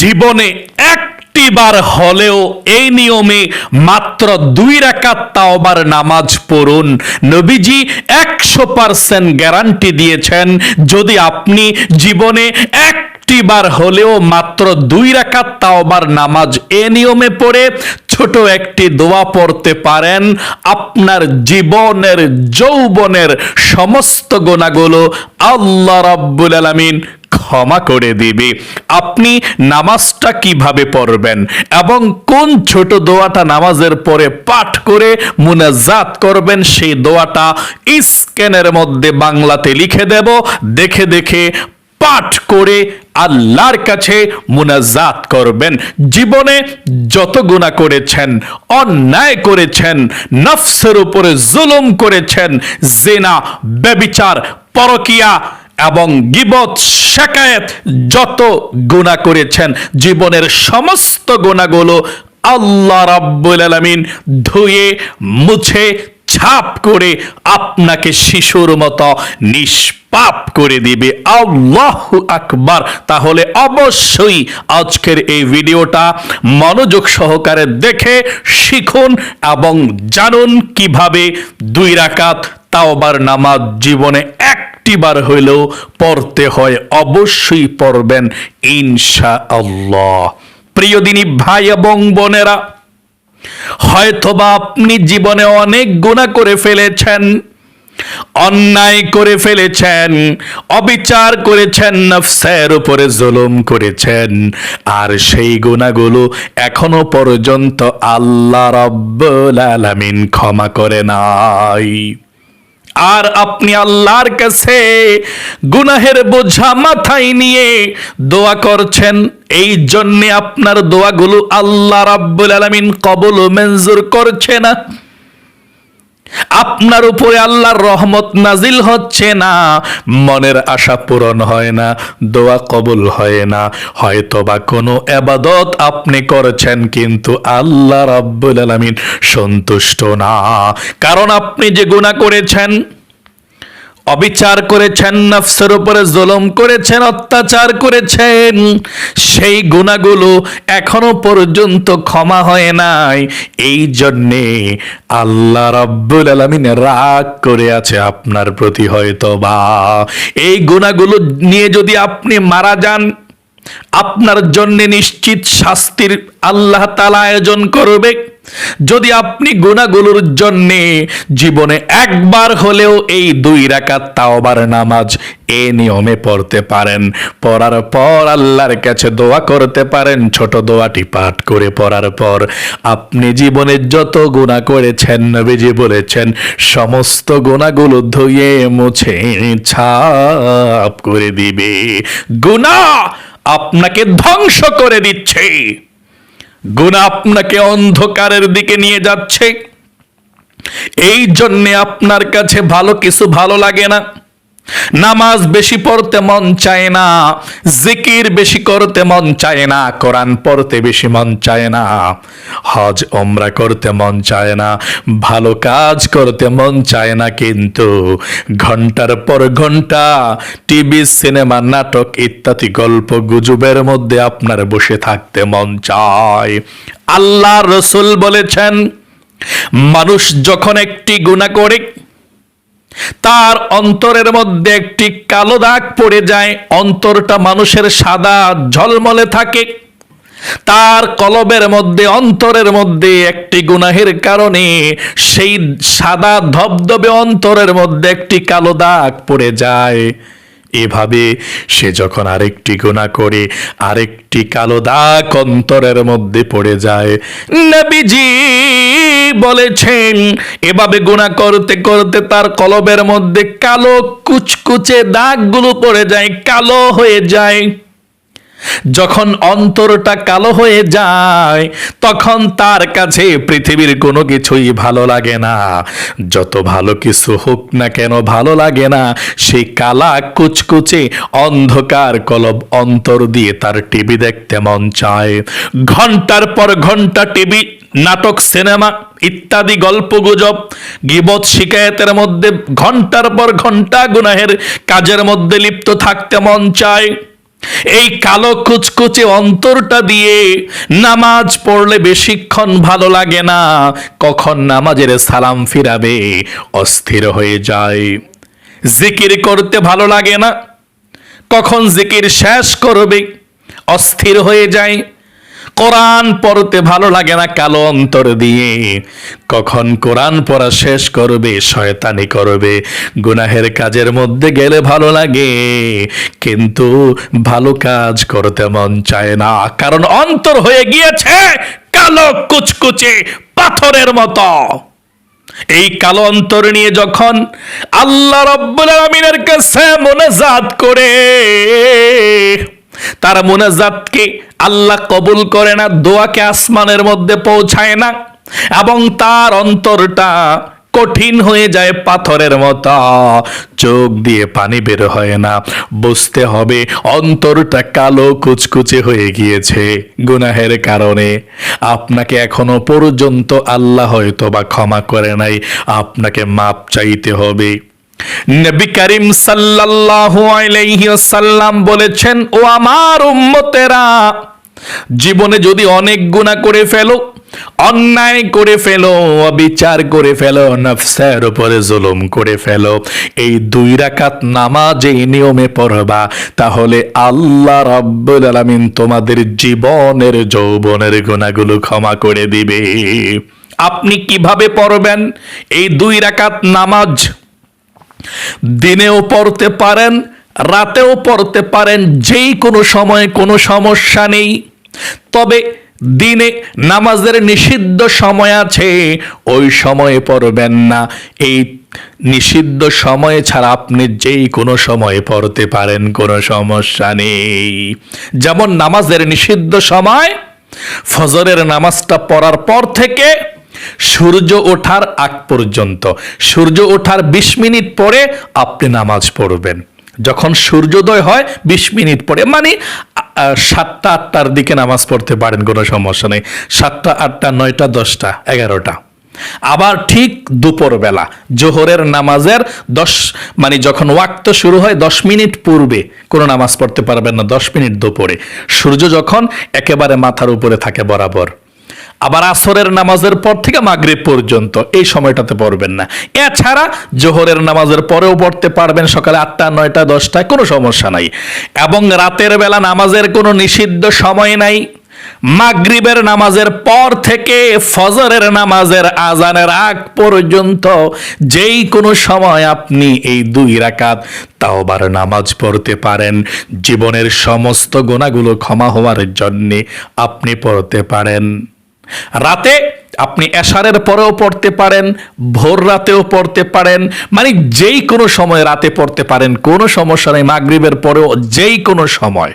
জীবনে একটিবার হলেও এই নিয়মে মাত্র দুই রাকাত তাওবার নামাজ পড়ুন। নবীজি একশো পার্সেন্ট গ্যারান্টি দিয়েছেন, যদি আপনি জীবনে একটিবার হলেও মাত্র দুই রাকাত তাওবার নামাজ এ নিয়মে পড়ে ছোট একটি দোয়া পড়তে পারেন, আপনার জীবনের, যৌবনের সমস্ত গোনাগুলো আল্লাহ রাব্বুল আলামিন ক্ষমা করে দিবে। আপনি নামাজটা কীভাবে পড়বেন এবং কোন ছোট দোয়াটা নামাজের পরে পাঠ করে মুনাজাত করবেন, সেই দোয়াটা স্ক্যানের মধ্যে বাংলাতে লিখে দেব। দেখে দেখে পাঠ করে আল্লাহর কাছে মুনাজাত করবেন। জীবনে যত গুণা করেছেন, অন্যায় করেছেন, নফসের উপরে জুলুম করেছেন, জেনা, ব্যবিচার, পরকিয়া এবং গিবত শেকায়েত যত গুণা করেছেন, জীবনের সমস্ত গুণাগুলো আল্লাহ রাব্বুল আলামিন ধুয়ে, মুছে, ছাপ করে আপনাকে শিশুর মতো নিষ্পাপ করে দিবে। আল্লাহ আকবার। তাহলে অবশ্যই আজকের এই ভিডিওটা মনোযোগ সহকারে দেখে, শিখুন এবং জানুন কীভাবে দুই রাকাত তাওবার নামাজ জীবনে একটিবার হইলেও পড়তে হয়, অবশ্যই পড়বেন ইনশা আল্লাহ প্রিয় দিনী ভাই এবং বোনেরা, হয়তোবা আপনি জীবনে অনেক গুণা করে ফেলেছেন, অন্যায় করে ফেলেছেন, অবিচার করেছেন, নফসের উপরে জুলুম করেছেন, আর সেই গুণাগুলো এখনও পর্যন্ত আল্লাহ রব্বুল আলামিন ক্ষমা করে নাই। আর আপনি আল্লাহর কাছে গুনাহের বোঝা মাথায় নিয়ে দোয়া করছেন, এই জন্যে আপনার দোয়াগুলো আল্লাহ রাব্বুল আলামিন কবল মঞ্জুর করছে না। আপনার উপরে আল্লাহর রহমত নাজিল হচ্ছে না। মনের আশা পূরণ হয় না, দোয়া কবুল হয় না। হয়তো বা কোনো এবাদত আপনি করেছেন, কিন্তু আল্লাহ রাব্বুল আলামিন সন্তুষ্ট না। কারণ আপনি যে গুনাহ করেছেন অবিচার করেছেন, নফসের উপরে জুলুম করেছেন, অত্যাচার করেছেন। সেই গুণাগুলো এখনও পর্যন্ত ক্ষমা হয় নাই। এই জন্যে আল্লাহ রাব্বুল আলামিন রাগ করে আছে আপনার প্রতি হয়তো বা এই গুণাগুলো নিয়ে যদি আপনি মারা যান, আপনার জন্য নিশ্চিত শাস্তির আল্লাহ তালা আয়োজন করবে। যদি আপনি গুণাগুলোর জন্যে জীবনে একবার হলেও এই দুই রাকাত তাওবার নামাজ এ নিয়মে পড়তে পারেন, পড়ার পর আল্লাহর কাছে দোয়া করতে পারেন, ছোট দোয়াটি পাঠ করে পড়ার পর আপনি জীবনে যত গুণা করেছেন, নবীজি বলেছেন, সমস্ত গুণাগুলো ধুয়ে মুছে ছাপ করে দিবে। গুণা আপনাকে ধ্বংস করে দিচ্ছে। গুণা আপনাকে অন্ধকারের দিকে নিয়ে যাচ্ছে। এই জন্যে আপনার কাছে ভালো কিছু ভালো লাগে না। নামাজ বেশি পড়তে মন চায় না, জিকির বেশি করতে মন চায় না, কোরআন পড়তে বেশি মন চায় না, হজ ওমরা করতে মন চায় না, ভালো কাজ করতে মন চায় না, কিন্তু ঘণ্টার পর ঘণ্টা টিভি, সিনেমা, নাটক ইত্যাদি গল্প গুজবের মধ্যে আপনার বসে থাকতে মন চায়। আল্লাহ রসুল বলেছেন, মানুষ যখন একটি গুণা করে তার অন্তরের মধ্যে একটি কালো দাগ পড়ে যায়, অন্তরটা মানুষের সাদা ঝলমলে থাকে। তার কলবের মধ্যে, অন্তরের মধ্যে একটি গুনাহের কারণে সেই সাদা ধবধবে অন্তরের মধ্যে একটি কালো দাগ পড়ে যায়। এভাবে সে যখন আরেকটি গুণা করে, আরেকটি কালো দাগ অন্তরের মধ্যে পড়ে যায়। নবীজি বলেছেন, এভাবে গুণা করতে করতে তার কলবের মধ্যে কালো কুচকুচে দাগগুলো পড়ে যায়, কালো হয়ে যায়। যখন অন্তরটা কালো হয়ে যায়, তখন তার কাছে পৃথিবীর কোনো কিছুই ভালো লাগে না। যত ভালো কিছু হোক না কেন ভালো লাগে না, সেই কালা কুচকুচে অন্ধকার কলব অন্তর দিয়ে তার টিভি দেখতে মন চায়। ঘণ্টার পর ঘণ্টা টিভি, নাটক, সিনেমা ইত্যাদি গল্প গুজব, গিবত শিকায়তের মধ্যে ঘণ্টার পর ঘণ্টা গুনাহের কাজের মধ্যে লিপ্ত থাকতে মন চায়। এই কালো কুচকুচে অন্তরটা দিয়ে নামাজ পড়লে বেশিক্ষণ ভালো লাগে না। কখন নামাজের সালাম ফিরাবে, অস্থির হয়ে যায়। জিকির করতে ভালো লাগে না। কখন জিকির শেষ করবে, অস্থির হয়ে যায়। কোরআন পড়তে ভালো লাগে না কালো অন্তর দিয়ে। কখন কোরআন পড়া শেষ করবে, শয়তানি করবে। গুনাহের কাজের মধ্যে গেলে ভালো লাগে, কিন্তু ভালো কাজ করতে মন চায় না। কারণ অন্তর হয়ে গিয়েছে কালো কুচকুচে পাথরের মতো। এই কালো অন্তর নিয়ে যখন আল্লাহ রব্বুল আলমিনের কাছে মোনাজাত করে তার মোনাজাতকে আল্লাহ কবুল করে না, দোয়াকে আসমানের মধ্যে পৌঁছায় না এবং তার অন্তরটা কঠিন হয়ে যায় পাথরের মতো। চোখ দিয়ে পানি বের হয় না, বুঝতে হবে অন্তরটা কালো কুচকুচে হয়ে গিয়েছে গুনাহের কারণে। আপনাকে এখনও পর্যন্ত আল্লাহ হয়তো বা ক্ষমা করে নাই, আপনাকে মাপ চাইতে হবে। নবী করিম সাল্লাল্লাহু আলাইহি ওয়াসাল্লাম বলেছেন, ও আমার উম্মতেরা, জীবনে যদি অনেক গুনাহ করে ফেলো, অন্যায় করে ফেলো, অবিচার করে ফেলো, নফসের উপরে জুলুম করে ফেলো, এই দুই রাকাত নামাজ এই নিয়মে পড়বা, তাহলে আল্লাহ রাব্বুল আলামিন তোমাদের জীবনের, যৌবনের গুণাগুলো ক্ষমা করে দিবে। আপনি কীভাবে পড়বেন? এই দুই রাকাত নামাজ দিনেও পড়তে পারেন, রাতেও পড়তে পারেন, যেই কোনো সময় কোনো সমস্যা নেই। তবে দিনে নামাজের নিষিদ্ধ সময় আছে, ওই সময়ে পড়বেন না। এই নিষিদ্ধ সময় ছাড়া আপনি যেই কোনো সময়ে পড়তে পারেন, কোনো সমস্যা নেই। যেমন নামাজের নিষিদ্ধ সময়, ফজরের নামাজটা পড়ার পর থেকে সূর্য ওঠার আগ পর্যন্ত। সূর্য ওঠার বিশ মিনিট পরে আপনি নামাজ পড়বেন। যখন সূর্যোদয় হয়, বিশ মিনিট পরে মানে সাতটা, আটটার দিকে নামাজ পড়তে পারেন, কোনো সমস্যা নেই। সাতটা, আটটা, নয়টা, দশটা, এগারোটা। আবার ঠিক দুপুরবেলা, জোহরের নামাজের দশ মানে যখন ওয়াক্ত শুরু হয়, দশ মিনিট পূর্বে কোনো নামাজ পড়তে পারবেন না, দশ মিনিট দুপুরে। সূর্য যখন একেবারে মাথার উপরে থাকে বরাবর। আবার আসরের নামাজের পর থেকে মাগরিব পর্যন্ত, এই সময়টাতে পড়বেন না। এছাড়া জোহরের নামাজের পরেও পড়তে পারবেন, সকালে আটটা, নয়টা দশটায় কোনো সমস্যা নাই। এবং রাতের বেলা নামাজের কোনো নিষিদ্ধ সময় নাই। মাগরিবের নামাজের পর থেকে ফজরের নামাজের আজানের আগ পর্যন্ত যেই কোনো সময় আপনি এই দুই রাকাত তাওবার নামাজ পড়তে পারেন, জীবনের সমস্ত গোনাগুলো ক্ষমা হওয়ার জন্যে আপনি পড়তে পারেন। রাতে আপনি এশারের পরেও পড়তে পারেন, ভোর রাতেও পড়তে পারেন মানে যেই কোনো সময় রাতে পড়তে পারেন, কোনো সমস্যা নেই, মাগরিবের পরেও যেই কোনো সময়।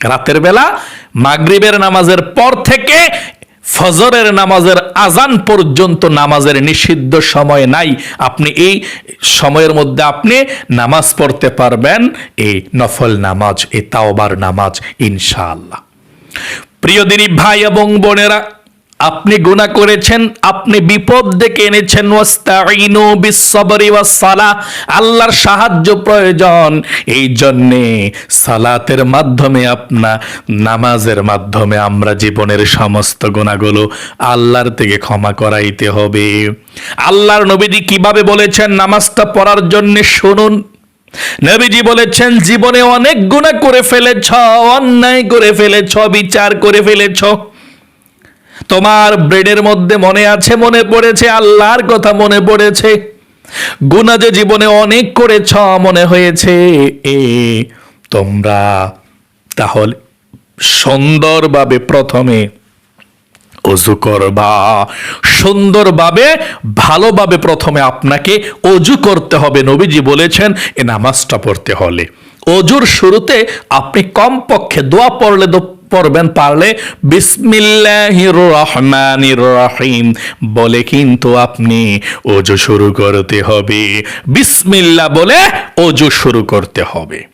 রাতের বেলা মাগরিবের নামাজের পর থেকে ফজরের নামাজের আজান পর্যন্ত নামাজের নিষিদ্ধ সময় নাই। আপনি এই সময়ের মধ্যে আপনি নামাজ পড়তে পারবেন, এই নফল নামাজ, এই তাওবার নামাজ, ইনশাআল্লাহ। প্রিয় দিনী ভাই এবং বোনেরা, আপনি গুণা করেছেন, আপনি বিপদ ডেকে এনেছেন ওয়াসসালাহ, আল্লাহর সাহায্য প্রয়োজন। এই জন্যে সালাতের মাধ্যমে আপনা, নামাজের মাধ্যমে আমরা জীবনের সমস্ত গুণাগুলো আল্লাহর থেকে ক্ষমা করাইতে হবে। আল্লাহর নবীজি কীভাবে বলেছেন, নামাজটা পড়ার জন্য শুনুন। নবীজি বলেছেন, জীবনে অনেক গুণা করে ফেলেছ, অন্যায় করে ফেলেছ, বিচার করে ফেলেছ। তোমার ব্রেডের মধ্যে মনে আছে, মনে পড়েছে, আল্লাহর কথা মনে পড়েছে। গুণা যে জীবনে অনেক করেছ, মনে হয়েছে, এ তোমরা তাহলে সুন্দরভাবে প্রথমে অজু করবা। সুন্দরভাবে, ভালোভাবে প্রথমে আপনাকে অজু করতে হবে। নবীজি বলেছেন, এ নামাজটা পড়তে হলে। অজুর শুরুতে আপনি কমপক্ষে দোয়া পড়লে পড়বেন পারলে, বিসমিল্লাহির রহমানির রহিম। বলে কিন্তু আপনি অজু শুরু করতে হবে। বিসমিল্লাহ বলে অজু শুরু করতে হবে।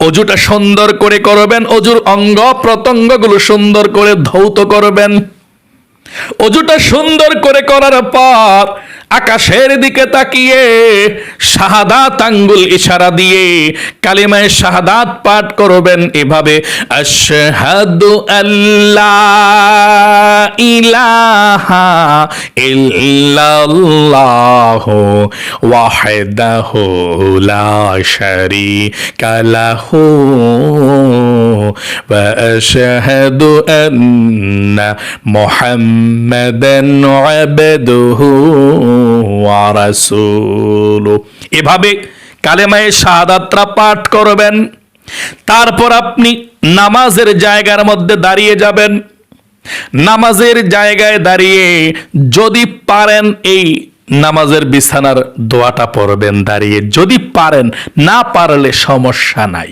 অজুটা সুন্দর করে করবেন অজুর অঙ্গ প্রত্যঙ্গগুলো সুন্দর করে ধৌত করবেন। অজুটা সুন্দর করে করার পর আকাশের দিকে তাকিয়ে শাহাদাত আঙ্গুল ইশারা দিয়ে কালিমায় শাহাদাত পাঠ করবেন এভাবে, আশহাদু আল্লাহ ইলাহা ইল্লাল্লাহু ওয়াহদাহু লা শারীকা লাহু ওয়া আশহাদু আন্না মুহাম্মাদান আবদুহু এভাবে কালেমায়ে শাহাদাতরা পাঠ করবেন। তারপর আপনি নামাজের জায়গার মধ্যে দাঁড়িয়ে যাবেন। নামাজের জায়গায় দাঁড়িয়ে যদি পারেন এই নামাজের বিছানার দোয়াটা পড়বেন দাঁড়িয়ে। যদি পারেন, না পারলে সমস্যা নাই।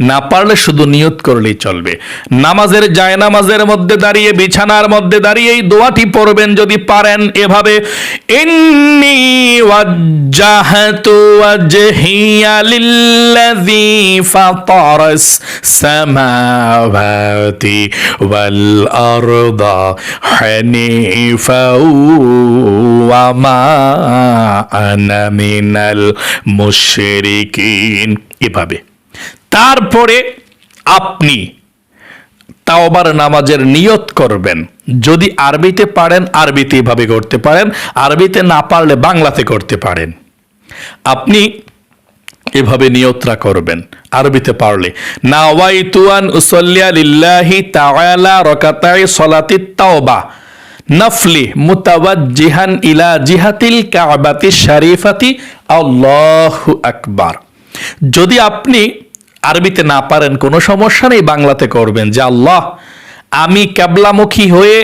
না পারলে শুধু নিয়ত করলেই চলবে। নামাজের যায় নামাজের মধ্যে দাঁড়িয়ে, বিছানার মধ্যে দাঁড়িয়ে এই দোয়াটি পড়বেন যদি পারেন এভাবে ওয়াল মুশরিকিন। এভাবে। তারপরে আপনি তাওবার নামাজের নিয়ত করবেন। যদি আরবিতে পারেন, আরবিতে এভাবে করতে পারেন। আরবিতে না পারলে বাংলাতে করতে পারেন। আপনি এভাবে নিয়তরা করবেন আরবিতে পারলে। নাওয়াইতুয়ান উসল্লিয়া লিল্লাহি তাআলা রাকাতাই সলাতি তাওবা। নফলি মুতাওয়াজ্জিহান ইলা জিহাতিল কাবাতি শরীফাতি। আল্লাহু আকবার। যদি আপনি আরবিতে না পারেন, কোনো সমস্যা নেই বাংলাতে করবেন। যে আল্লাহ, আমি ক্যাবলামুখী হয়ে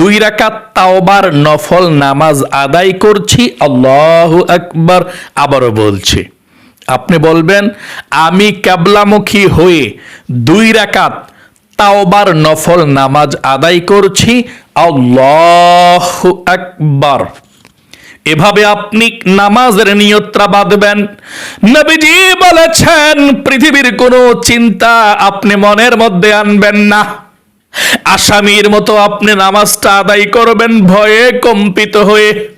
দুই রাকাত তাওবার নফল নামাজ আদায় করছি, আল্লাহু আকবার আবারও বলছি। আপনি বলবেন, আমি ক্যাবলামুখী হয়ে দুই রাকাত তাওবার নফল নামাজ আদায় করছি, আল্লাহু আকবার। এভাবে আপনি নামাজের নিয়ত্রা বাঁধবেন। নবীজি বলেছেন, পৃথিবীর কোনো চিন্তা আপনি মনের মধ্যে আনবেন না। আসামির মতো আপনি নামাজটা আদায় করবেন, ভয়ে কম্পিত হয়ে।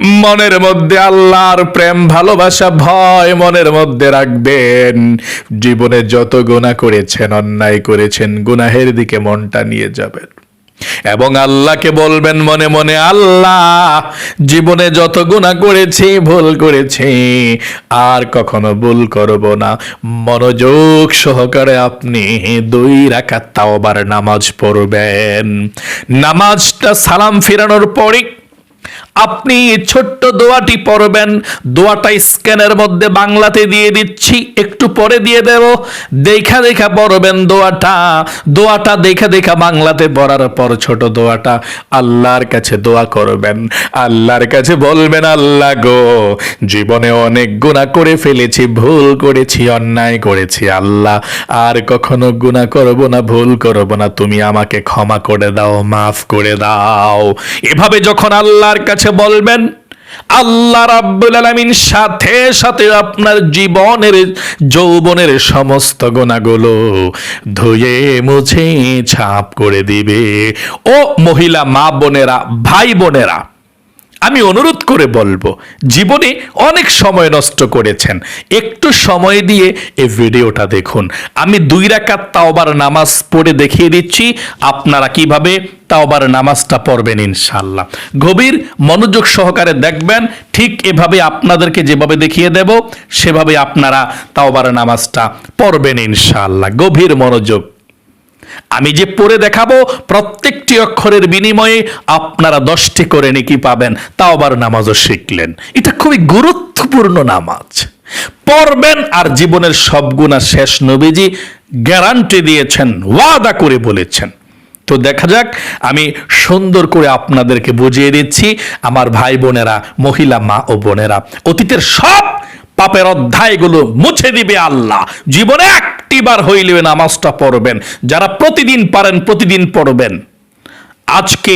মনের মধ্যে আল্লাহর প্রেম, ভালোবাসা, ভয় মনের মধ্যে রাখবেন। জীবনে যত গুণা করেছেন, অন্যায় করেছেন, গুনাহের দিকে মনটা নিয়ে যাবেন। এবং আল্লাহকে বলবেন মনে মনে, আল্লাহ, জীবনে যত গুণা করেছি, ভুল করেছি, আর কখনো ভুল করব না। মনোযোগ সহকারে আপনি দুই রাখা তাওবার নামাজ পড়বেন। নামাজটা সালাম ফিরানোর পরে আপনি ছোট্ট দোয়াটি পড়বেন। দোয়াটা স্ক্যানের মধ্যে বাংলাতে দিয়ে দিচ্ছি। একটু পরে দিয়ে দেব। দেখা দেখা পড়বেন দোয়াটা। দোয়াটা দেখা দেখা বাংলাতে পড়ার পর ছোট দোয়াটা। আল্লাহর কাছে দোয়া করবেন। আল্লাহর কাছে বলবেন, আল্লাহ গো, জীবনে অনেক গুণা করে ফেলেছি, ভুল করেছি, অন্যায় করেছি। আল্লাহ, আর কখনো গুণা করব না, ভুল করব না। তুমি আমাকে ক্ষমা করে দাও, মাফ করে দাও। এভাবে যখন আল্লাহর কাছে বলবেন, আল্লাহ রাব্বুল আলামিন সাথে সাথে আপনার জীবনের যৌবনের সমস্ত গোনাগুলো ধুয়ে, মুছে, ছাপ করে দিবে। ও মহিলা, মা বোনেরা, ভাই বোনেরা আমি অনুরোধ করে বলব, জীবনে অনেক সময় নষ্ট করেছেন। একটু সময় দিয়ে এই ভিডিওটা দেখুন। আমি দুই রাকাত তাওবার নামাজ পড়ে দেখিয়ে দিচ্ছি, আপনারা কীভাবে তাওবার নামাজটা পড়বেন ইনশাল্লাহ গভীর মনোযোগ সহকারে দেখবেন, ঠিক এভাবে আপনাদেরকে যেভাবে দেখিয়ে দেব, সেভাবে আপনারা তাওবার নামাজটা পড়বেন ইনশাল্লাহ গভীর মনোযোগ। আমি যে পড়ে দেখাবো, প্রত্যেকটি অক্ষরের বিনিময়ে আপনারা দশটি করে নেকি পাবেন। তাও আবার নামাজও শিখলেন। এটা খুবই গুরুত্বপূর্ণ নামাজ। পড়বেন আর জীবনের সব গুণা শেষ নবীজি গ্যারান্টি দিয়েছেন, ওয়াদা করে বলেছেন। তো দেখা যাক, আমি সুন্দর করে আপনাদেরকে বুঝিয়ে দিচ্ছি, আমার ভাই বোনেরা, মহিলা মা ও বোনেরা, অতীতের সব পাপের অধ্যায়গুলো মুছে দিবে আল্লাহ। জীবনে একটিবার হইলে নামাজটা পড়বেন। যারা প্রতিদিন পারেন, প্রতিদিন পড়বেন। আজকে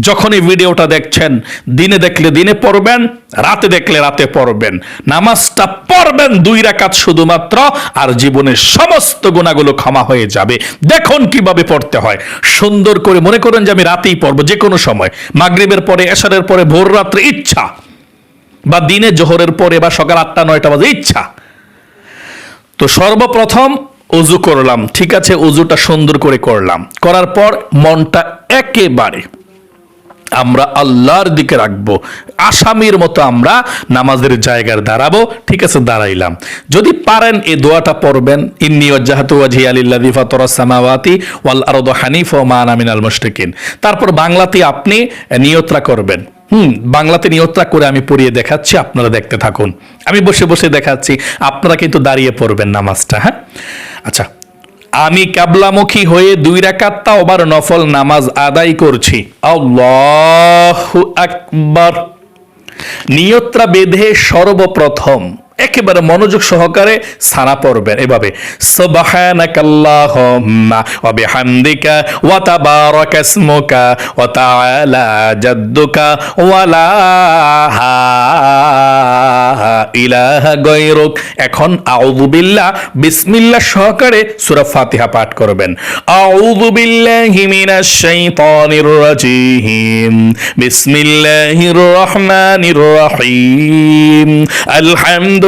যখন এই ভিডিওটা দেখছেন, দিনে দেখলে দিনে পড়বেন, রাতে দেখলে রাতে পড়বেন। নামাজটা পড়বেন দুই রাকাত শুধুমাত্র, আর জীবনের সমস্ত গুণাগুলো ক্ষমা হয়ে যাবে। দেখুন কীভাবে পড়তে হয়। সুন্দর করে মনে করেন যে আমি রাতেই পড়ব, যে কোনো সময়। মাগরিবের পরে, এশারের পরে, ভোর রাত্রে ইচ্ছা। বা দিনে জোহরের পরে বা সকাল আটটা, নয়টা বাজে ইচ্ছা। তো সর্বপ্রথম অজু করলাম, ঠিক আছে অজুটা সুন্দর করে করলাম। করার পর মনটা একেবারে আমরা আল্লাহর দিকে রাখব, আসামির মতো আমরা নামাজের জায়গার দাঁড়াবো, ঠিক আছে, দাঁড়াইলাম। যদি পারেন এই দোয়াটা পড়বেন, ইন্নি ওয়াজ্জাহাতু ওয়াজহি আলিল্লাযী ফাতারাস সামাওয়াতি ওয়াল আরদু হানিফা আনা মিনাল মুশরিকিন। তারপর বাংলাতে আপনি নিয়তরা করবেন। হুম, বাংলাতে নিয়তরা করে আমি পড়িয়ে দেখাচ্ছি, আপনারা দেখতে থাকুন। আমি বসে বসে দেখাচ্ছি, আপনারা কিন্তু দাঁড়িয়ে পড়বেন নামাজটা হ্যাঁ? আচ্ছা আমি কাবলামুখী হয়ে দুই রাকাত্তা ওবার নফল নামাজ আদায় করছি। আল্লাহু আকবার। নিয়ত্রা বেঁধে সর্বপ্রথম একেবারে মনোযোগ সহকারে সানা পড়বেন। এভাবে এখন আউযু বিল্লাহ, বিসমিল্লাহ সহকারে সূরা ফাতিহা পাঠ করবেন। আউযু বিল্লাহি বিসমিল্লাহির রহমানির রহিম। আলহামদুলিল্লাহি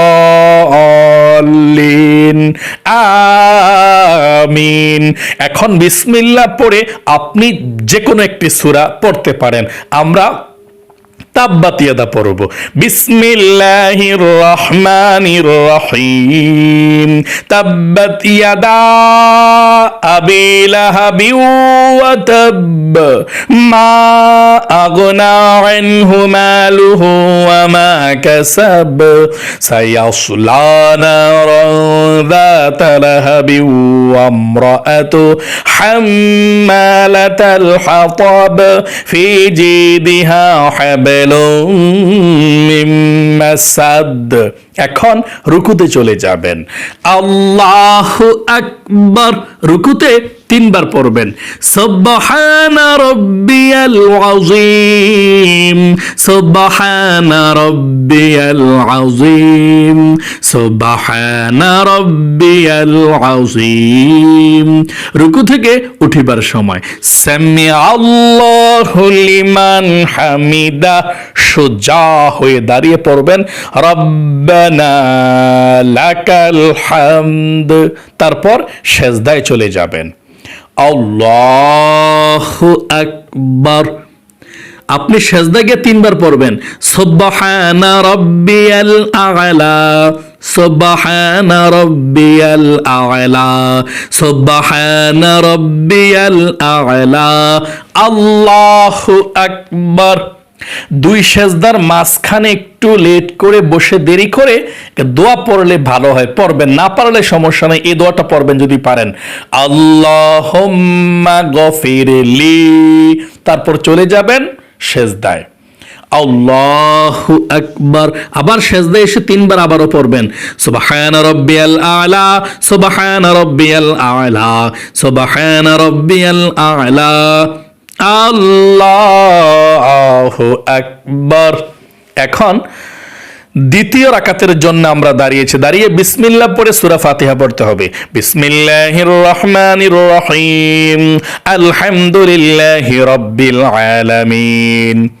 ওয়ালাদ-দাল্লিন আমিন। এখন বিসমিল্লা পড়ে আপনি যে কোনো একটি সুরা পড়তে পারেন। আমরা তাব্বাত ইয়াদা পড়ব বিসমিল্লাহির রহমানির রহিম তাব্বাত ইয়াদা আবি লাহাবি ওয়া তাব মা আগনা আনহু মালুহু ওয়া মা কাসাব সায়াসলা নারান ذات لهب وامرأته حمالة الحطب في جيدها حبل সাদ এখন রুকুতে চলে যাবেন। আল্লাহ আকবর। রুকুতে তিনবার পড়বেন। সুবহানা রাব্বিয়াল আযীম, সুবহানা রাব্বিয়াল আযীম, সুবহানা রাব্বিয়াল আযীম। রুকু থেকে উঠিবার সময়। সামি আল্লাহু লিমান হামিদা, সোজা হয়ে দাঁড়িয়ে পড়বেন। রব্বানা লাকাল হামদ। তারপর সেজদায় চলে যাবেন। আল্লাহু আকবার। আপনি সেজদা গিয়ে তিনবার পড়বেন। সুবহানা রাব্বিয়াল আ'লা, সুবহানা রাব্বিয়াল আ'লা, সুবহানা রাব্বিয়াল আ'লা। আল্লাহু আকবার। দুই সেজদার মাঝখানে একটু লেট করে বসে দেরি করে দোয়া পড়লে ভালো হয়। পড়বেন, না পারলে সমস্যা নেই, এই দোয়াটা পড়বেন যদি পারেন। আল্লাহুম্মা গফিরলি তারপর চলে যাবেন সেজদায়। আল্লাহু আকবার। আবার এসে তিনবার আবারও পড়বেন। রাব্বিয়াল আলা রাব্বিয়াল আলা রাব্বিয়াল আলা। আল্লাহু আকবার এখন দ্বিতীয় রাকাতের জন্য আমরা দাঁড়িয়েছি। দাঁড়িয়ে বিসমিল্লা পরে সুরা ফাতিহা পড়তে হবে। বিসমিল্লাহির রহমানির রহিম। রাব্বিল আলামিন।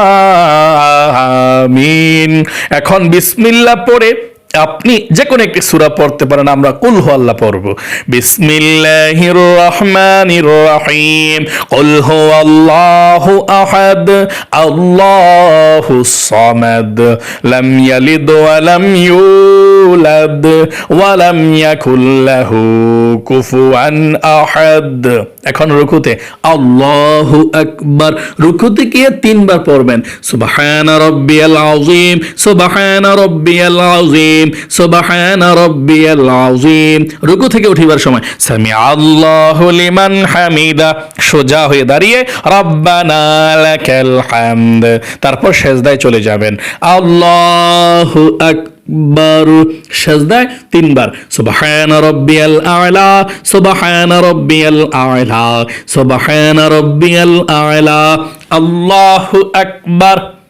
আমিন। এখন বিসমিল্লা পড়ে আপনি যে কোনো একটি সূরা পড়তে পারেন, আমরা কুল হু আল্লাহ পড়ব। বিসমিল্লাহির রহমানির রহিম। কুল হু আল্লাহু আহাদ আল্লাহুস সামাদ। লাম ইয়ালিদ ওয়া লাম ইউলাদ, ওয়া লাম ইয়াকুল লাহু কুফুয়ান আহাদ। এখন রুকুতে আল্লাহু আকবার। রুকুতে গিয়ে তিনবার পড়বেন। সুবহানা রাব্বিয়াল আযীম, সুবহানা রাব্বিয়াল আযীম। সুবহানা রাব্বিয়াল রুকু থেকে উঠিবার সময় সামি আল্লাহু লিমান হামিদা, সোজা হয়ে দাঁড়িয়ে, রব্বানা লাকাল হামদ। তারপর সেজদায় চলে যাবেন। আল্লাহু আকবার। তিনবার, সুবহান রব্বিয়াল আ'লা, সুবহান রব্বিয়াল আ'লা, সুবহান রব্বিয়াল আ'লা। আল্লাহু আকবার।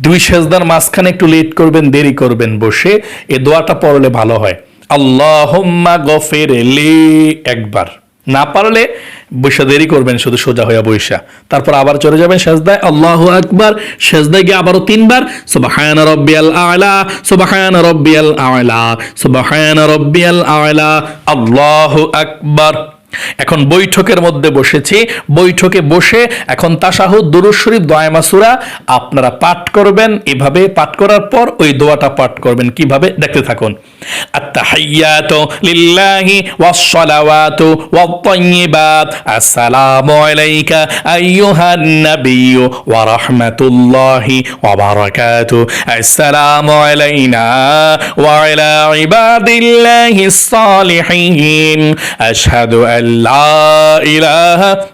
দুই সেজদার মাঝখানে একটু লেট করবেন, দেরি করবেন বসে। এ দোয়াটা পড়লে ভালো হয়। আল্লাহুম্মা গফির লি একবার। না পারলে বৈশা দেরি করবেন, শুধু সোজা হইয়া বৈশা তারপর আবার চলে যাবেন সেজদায়। আল্লাহ আকবার। সেজদায় গিয়ে আবারও তিনবার, সুবহান রব্বিয়াল আ'লা, সুবহান রব্বিয়াল আ'লা, সুবহান রব্বিয়াল আ'লা। আল্লাহু আকবার। এখন বৈঠকের মধ্যে বসেছি। বৈঠকে বসে এখন তাশাহুদ দুরুদ শরীফ দয়ামা আপনারা পাঠ করবেন। এভাবে পাঠ করার পর ওই দোয়াটা পাঠ করবেন। কীভাবে? দেখতে থাকুন। আসসালামু আলাইকা আশহাদু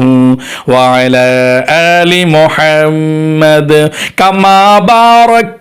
وعلى آل محمد كما باركت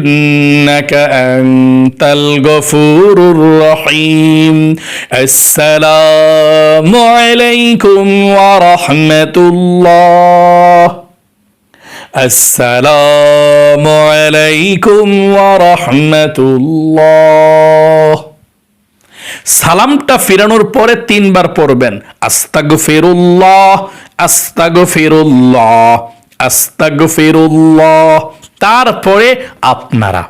إنك أنت الغفور الرحيم السلام عليكم ورحمة الله السلام عليكم ورحمة الله সালামটা ফিরানোর পরে তিনবার পড়বেন আস্তাগ ফেরুল্লাহ আস্তাগ ফেরুল্লাহ আস্তাগ ফেরুল্লাহ তারপরে আপনারা।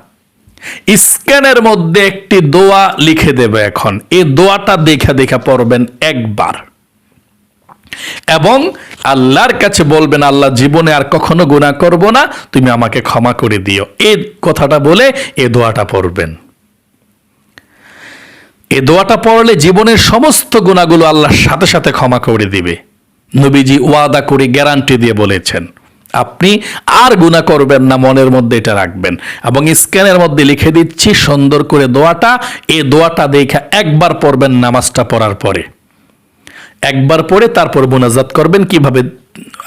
স্ক্যানের মধ্যে একটি দোয়া লিখে দেবে এখন। এই দোয়াটা দেখা দেখা পড়বেন একবার। এবং আল্লাহর কাছে বলবেন, আল্লাহ, জীবনে আর কখনো গুণা করব না, তুমি আমাকে ক্ষমা করে দিও। এই কথাটা বলে এ দোয়াটা পড়বেন। এ দোয়াটা পড়লে জীবনের সমস্ত গুণাগুলো আল্লাহর সাথে সাথে ক্ষমা করে দিবে। নবীজি ওয়াদা করে গ্যারান্টি দিয়ে বলেছেন আপনি আর গুণা করবেন না, মনের মধ্যে এটা রাখবেন। এবং স্ক্যানের মধ্যে লিখে দিচ্ছি, সুন্দর করে দোয়াটা, এ দোয়াটা দেখে একবার পড়বেন নামাজটা পড়ার পরে। একবার পড়ে তারপর মোনাজাত করবেন, কীভাবে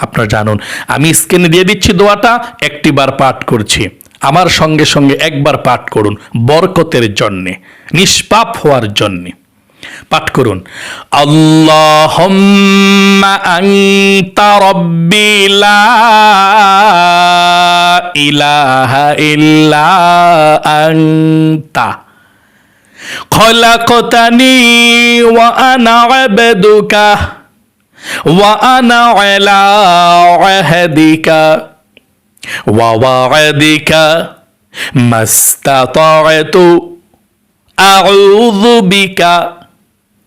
আপনার জানুন। আমি স্ক্যানে দিয়ে দিচ্ছি দোয়াটা, একটি বার পাঠ করছি। আমার সঙ্গে সঙ্গে একবার পাঠ করুন, বরকতের জন্যে, নিষ্পাপ হওয়ার জন্যে। পাঠ করুন। আল্লাহুম্মা আনতা রব্বি লা ইলাহা ইল্লা আনতা। খলাকতানি ওয়া আনা আবদুকা ওয়া আনা আলা আহদিকা ওয়া ওয়াদিকা মাস্তাতাতু আউযু বিকা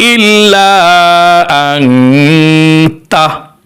ইল্লা আংতা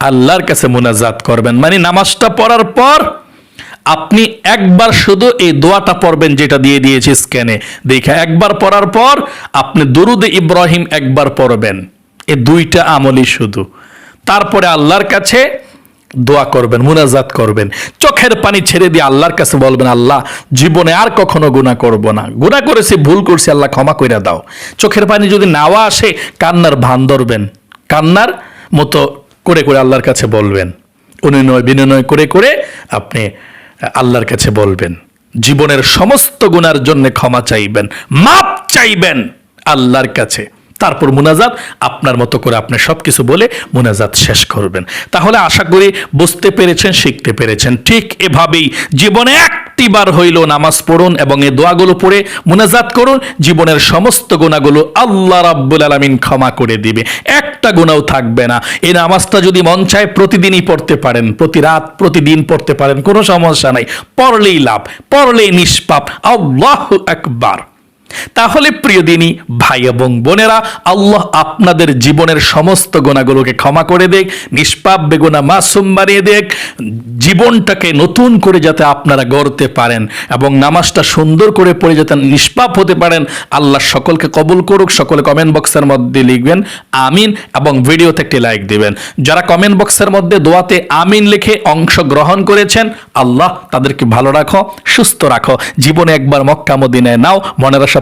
আল্লাহর কাছে মোনাজাত করবেন। মানে নামাজটা পড়ার পর আপনি একবার শুধু এই দোয়াটা পড়বেন যেটা দিয়ে দিয়েছি স্ক্যানে। দেখে একবার পড়ার পর আপনি দুরুদ ইব্রাহিম একবার পড়বেন। এ দুইটা আমলই শুধু। তারপরে আল্লাহর কাছে দোয়া করবেন, মুনাজাত করবেন। চোখের পানি ছেড়ে দিয়ে আল্লাহর কাছে বলবেন, আল্লাহ, জীবনে আর কখনো গুণা করব না। গুণা করেছি, ভুল করছি, আল্লাহ ক্ষমা করে দাও। চোখের পানি যদি নাওয়া আসে, কান্নার ভান ধরবেন। কান্নার মতো করে করে আল্লাহর কাছে বলবেন। অনুনয় বিনয় করে করে আপনি আল্লাহর কাছে বলবেন। জীবনের সমস্ত গুণার জন্য ক্ষমা চাইবেন, মাপ চাইবেন আল্লাহর কাছে। তারপর মুনাজাত, আপনার মতো করে আপনি সব কিছু বলে মুনাজাত শেষ করবেন। তাহলে আশা করি বুঝতে পেরেছেন, শিখতে পেরেছেন। ঠিক এভাবেই জীবনে একটিবার হইল নামাজ পড়ুন এবং এই দোয়াগুলো পড়ে মুনাজাত করুন। জীবনের সমস্ত গুণাগুলো আল্লাহ রাব্বুল আলামিন ক্ষমা করে দিবে। একটা গুণাও থাকবে না। এই নামাজটা যদি মন চায় প্রতিদিনই পড়তে পারেন, প্রতি রাত, প্রতিদিন পড়তে পারেন, কোনো সমস্যা নাই। পড়লেই লাভ, পড়লেই নিষ্পাপ। আল্লাহ একবার তাহলে প্রিয় দিনী, ভাই এবং বোনেরা, আল্লাহ আপনাদের জীবনের সমস্ত গোনাগুলোকে ক্ষমা করে দেখ, নিষ্পাপ, বেগুনা, মাসুম বানিয়ে দেখ, জীবনটাকে নতুন করে যাতে আপনারা গড়তে পারেন এবং নামাজটা সুন্দর করে পড়ে যাতে নিষ্পাপ হতে পারেন, আল্লাহ সকলকে কবুল করুক, সকলে কমেন্ট বক্সের মধ্যে লিখবেন, আমিন এবং ভিডিওতে একটি লাইক দিবেন। যারা কমেন্ট বক্সের মধ্যে দোয়াতে আমিন লিখে অংশগ্রহণ করেছেন, আল্লাহ তাদেরকে ভালো রাখো, সুস্থ রাখো। জীবনে একবার মক্কা মদিনায় নাও, মনের আশা